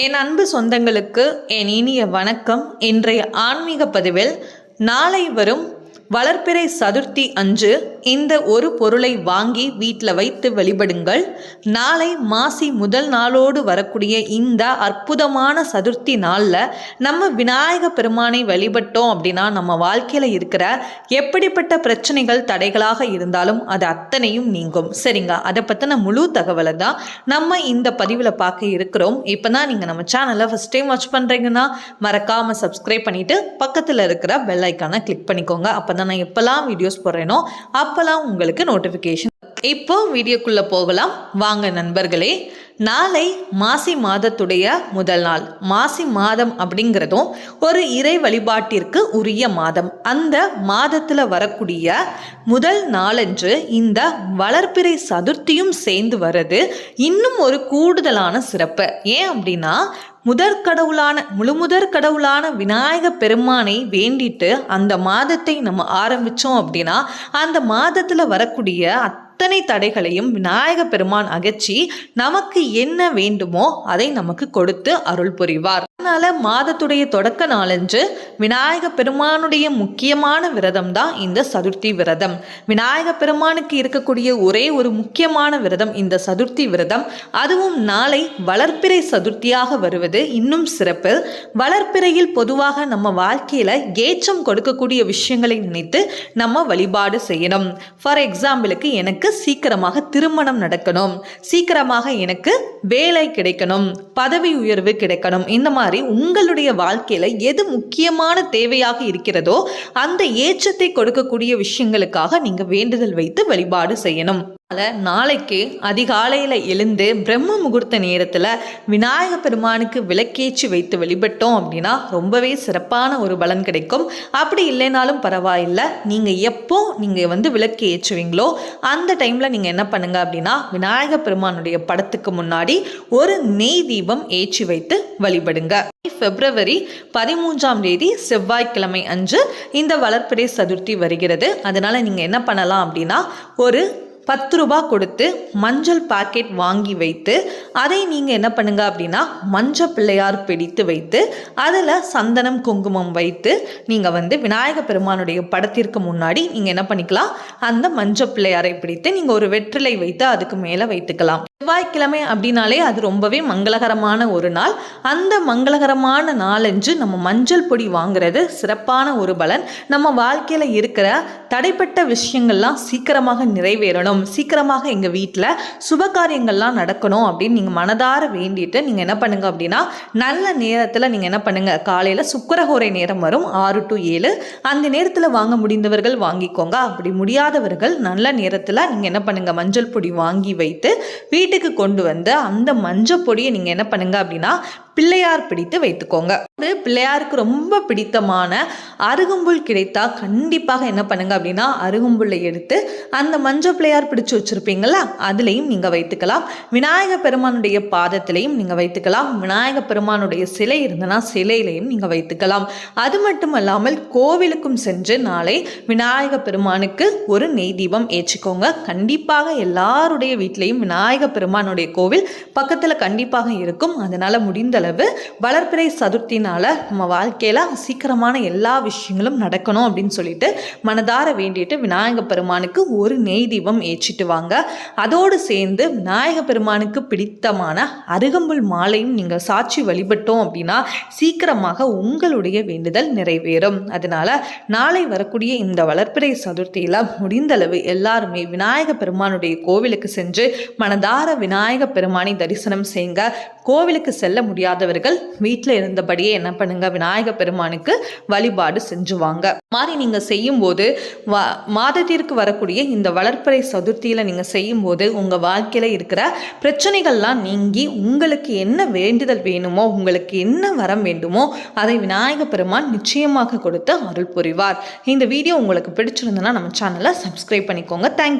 என் அன்பு சொந்தங்களுக்கு என் இனிய வணக்கம். இன்றைய ஆன்மீக பதிவில் நாளை வரும் வளர்ப்பிறை சதுர்த்தி அன்று இந்த ஒரு பொருளை வாங்கி வீட்டில் வைத்து வழிபடுங்கள் நாளை மாசி முதல் நாளோடு வரக்கூடிய இந்த அற்புதமான சதுர்த்தி நாளில் நம்ம விநாயக பெருமானை வழிபட்டோம் அப்படின்னா நம்ம வாழ்க்கையில் இருக்கிற எப்படிப்பட்ட பிரச்சனைகள் தடைகளாக இருந்தாலும் அது அத்தனையும் நீங்கும். சரிங்க? அதை பற்றின முழு தகவலை தான் நம்ம இந்த பதிவில் பார்க்க இருக்கிறோம். இப்போ தான் நீங்கள் நம்ம சேனலை ஃபஸ்ட் டைம் வாட்ச் பண்ணுறீங்கன்னா மறக்காமல் சப்ஸ்கிரைப் பண்ணிவிட்டு பக்கத்தில் இருக்கிற பெல் ஐக்கானை கிளிக் பண்ணிக்கோங்க. அப்போ தான் நான் எப்போல்லாம் வீடியோஸ் போடுறேனோ அப்போல்லாம் உங்களுக்கு நோட்டிஃபிகேஷன் இப்போ வீடியோக்குள்ளே போகலாம். வாங்க நண்பர்களே நாளை மாசி மாதத்துடைய முதல் நாள். மாசி மாதம் அப்படிங்கிறதும் ஒரு இறை வழிபாட்டிற்கு உரிய மாதம். அந்த மாதத்தில் வரக்கூடிய முதல் நாளன்று இந்த வளர்ப்பிறை சதுர்த்தியும் சேர்ந்து வர்றது இன்னும் ஒரு கூடுதலான சிறப்பு. ஏன் அப்படின்னா முதற் கடவுளான முழுமுதற் கடவுளான விநாயக பெருமானை வேண்டிட்டு அந்த மாதத்தை நம்ம ஆரம்பித்தோம் அப்படின்னா அந்த மாதத்தில் வரக்கூடிய அத்தனை தடைகளையும் விநாயக பெருமான் அகற்றி நமக்கு என்ன வேண்டுமோ அதை நமக்கு கொடுத்து அருள் புரிவார். அதனால மாதத்துடைய தொடக்க நாளன்று விநாயக பெருமானுடைய முக்கியமான விரதம் தான் இந்த சதுர்த்தி விரதம். விநாயக பெருமானுக்கு இருக்கக்கூடிய ஒரே ஒரு முக்கியமான விரதம் இந்த சதுர்த்தி விரதம். அதுவும் நாளை வளர்ப்பிறை சதுர்த்தியாக வருவது இன்னும் சிறப்பு. வளர்ப்பிறையில் பொதுவாக நம்ம வாழ்க்கையில ஏற்றம் கொடுக்கக்கூடிய விஷயங்களை நினைத்து நம்ம வழிபாடு செய்யணும். ஃபார் எக்ஸாம்பிளுக்கு எனக்கு சீக்கிரமாக திருமணம் நடக்கணும். சீக்கிரமாக எனக்கு வேலை கிடைக்கணும். பதவி உயர்வு கிடைக்கணும். இந்த மாதிரி உங்களுடைய வாழ்க்கையில எது அதிகமான தேவையாக இருக்கிறதோ அந்த ஏற்றத்தை கொடுக்கக்கூடிய விஷயங்களுக்காக நீங்க வேண்டுதல் வைத்து வழிபாடு செய்யணும். அதனால் நாளைக்கு அதிகாலையில் எழுந்து பிரம்ம முகூர்த்த நேரத்தில் விநாயக பெருமானுக்கு விளக்கேற்றி வைத்து வழிபட்டோம் அப்படின்னா ரொம்பவே சிறப்பான ஒரு பலன் கிடைக்கும். அப்படி இல்லைனாலும் பரவாயில்லை. நீங்கள் எப்போ நீங்கள் வந்து விளக்கு ஏற்றுவீங்களோ அந்த டைமில் நீங்கள் என்ன பண்ணுங்கள் அப்படின்னா விநாயக பெருமானுடைய படத்துக்கு முன்னாடி ஒரு நெய் தீபம் ஏற்றி வைத்து வழிபடுங்க. பிப்ரவரி பதிமூன்றாம் தேதி செவ்வாய்க்கிழமை அன்று இந்த வளர்ப்பிறை சதுர்த்தி வருகிறது. அதனால் நீங்கள் என்ன பண்ணலாம் அப்படின்னா ஒரு பத்து ரூபா கொடுத்து மஞ்சள் பாக்கெட் வாங்கி வைத்து அதை நீங்கள் என்ன பண்ணுங்க அப்படின்னா மஞ்சள் பிள்ளையார் பிடித்து வைத்து அதில் சந்தனம் குங்குமம் வைத்து நீங்கள் வந்து விநாயக பெருமானுடைய படத்திற்கு முன்னாடி நீங்கள் என்ன பண்ணிக்கலாம் அந்த மஞ்சள் பிள்ளையாரை பிடித்து நீங்கள் ஒரு வெற்றிலை வைத்து அதுக்கு மேலே வைத்துக்கலாம். செவ்வாய்க்கிழமை அப்படின்னாலே அது ரொம்பவே மங்களகரமான ஒரு நாள். அந்த மங்களகரமான நாளன்று நம்ம மஞ்சள் பொடி வாங்குறது சிறப்பான ஒரு பலன். நம்ம வாழ்க்கையில் இருக்கிற தடைப்பட்ட விஷயங்கள்லாம் சீக்கிரமாக நிறைவேறணும். சீக்கிரமாக எங்கள் வீட்டில் சுப காரியங்கள்லாம் நடக்கணும் அப்படின்னு நீங்கள் மனதார வேண்டிட்டு நீங்கள் என்ன பண்ணுங்க அப்படின்னா நல்ல நேரத்தில் நீங்கள் என்ன பண்ணுங்கள் காலையில் சுக்கரஹோரை நேரம் வரும் ஆறு டு ஏழு. அந்த நேரத்தில் வாங்க முடிந்தவர்கள் வாங்கிக்கோங்க. அப்படி முடியாதவர்கள் நல்ல நேரத்தில் நீங்கள் என்ன பண்ணுங்கள் மஞ்சள் பொடி வாங்கி வைத்து வீ வீட்டுக்கு கொண்டு வந்து அந்த மஞ்சள் பொடியை நீங்கள் என்ன பண்ணுங்க அப்படின்னா பிள்ளையார் பிடித்து வைத்துக்கோங்க. ஒரு பிள்ளையாருக்கு ரொம்ப பிடித்தமான அருகம்புல் கிடைத்தா கண்டிப்பாக என்ன பண்ணுங்க அப்படின்னா அருகம்புல்லை எடுத்து அந்த மஞ்சள் பிள்ளையார் பிடிச்சு வச்சிருப்பீங்களா அதுலேயும் நீங்கள் வைத்துக்கலாம். விநாயக பெருமானுடைய பாதத்திலையும் நீங்கள் வைத்துக்கலாம். விநாயக பெருமானுடைய சிலை இருந்தனா சிலையிலையும் நீங்கள் வைத்துக்கலாம். அது மட்டும் அல்லாமல் கோவிலுக்கும் சென்று நாளை விநாயக பெருமானுக்கு ஒரு நெய் தீபம் ஏற்றிக்கோங்க. கண்டிப்பாக எல்லாருடைய வீட்லேயும் விநாயக பெருமானுடைய கோவில் பக்கத்தில் கண்டிப்பாக இருக்கும். அதனால் முடிந்த அளவு வளர்ப்பிறை சதுர்த்தினால் நம்ம வாழ்க்கையில் சீக்கிரமான எல்லா விஷயங்களும் நடக்கணும் அப்படின்னு சொல்லிட்டு மனதார வேண்டிட்டு விநாயக பெருமானுக்கு ஒரு நெய் தீபம் ஏற்றிட்டு வாங்க. அதோடு சேர்ந்து விநாயக பெருமானுக்கு பிடித்தமான அருகம்புல் மாலையும் நீங்கள் சாட்சி வழிபட்டோம் அப்படின்னா சீக்கிரமாக உங்களுடைய வேண்டுதல் நிறைவேறும். அதனால நாளை வரக்கூடிய இந்த வளர்ப்பிறை சதுர்த்தியில் முடிந்தளவு எல்லாருமே விநாயக பெருமானுடைய கோவிலுக்கு சென்று மனதார விநாயக பெருமானை தரிசனம் செய்யுங்க கோவிலுக்கு செல்ல முடியாதவர்கள் வீட்டில் இருந்தபடியே என்ன பண்ணுங்க? விநாயக பெருமானுக்கு வழிபாடு செஞ்சுவாங்க. மாதிரி நீங்கள் செய்யும்போது வா மாதத்திற்கு வரக்கூடிய இந்த வளர்ப்பறை சதுர்த்தியில் நீங்கள் செய்யும்போது உங்கள் வாழ்க்கையில் இருக்கிற பிரச்சனைகள்லாம் நீங்கி உங்களுக்கு என்ன வேண்டுதல் வேணுமோ உங்களுக்கு என்ன வரம் வேண்டுமோ அதை விநாயக பெருமான் நிச்சயமாக கொடுத்து அருள் புரிவார். இந்த வீடியோ உங்களுக்கு பிடிச்சிருந்தனா நம்ம சேனலை சப்ஸ்கிரைப் பண்ணிக்கோங்க. தேங்க்யூ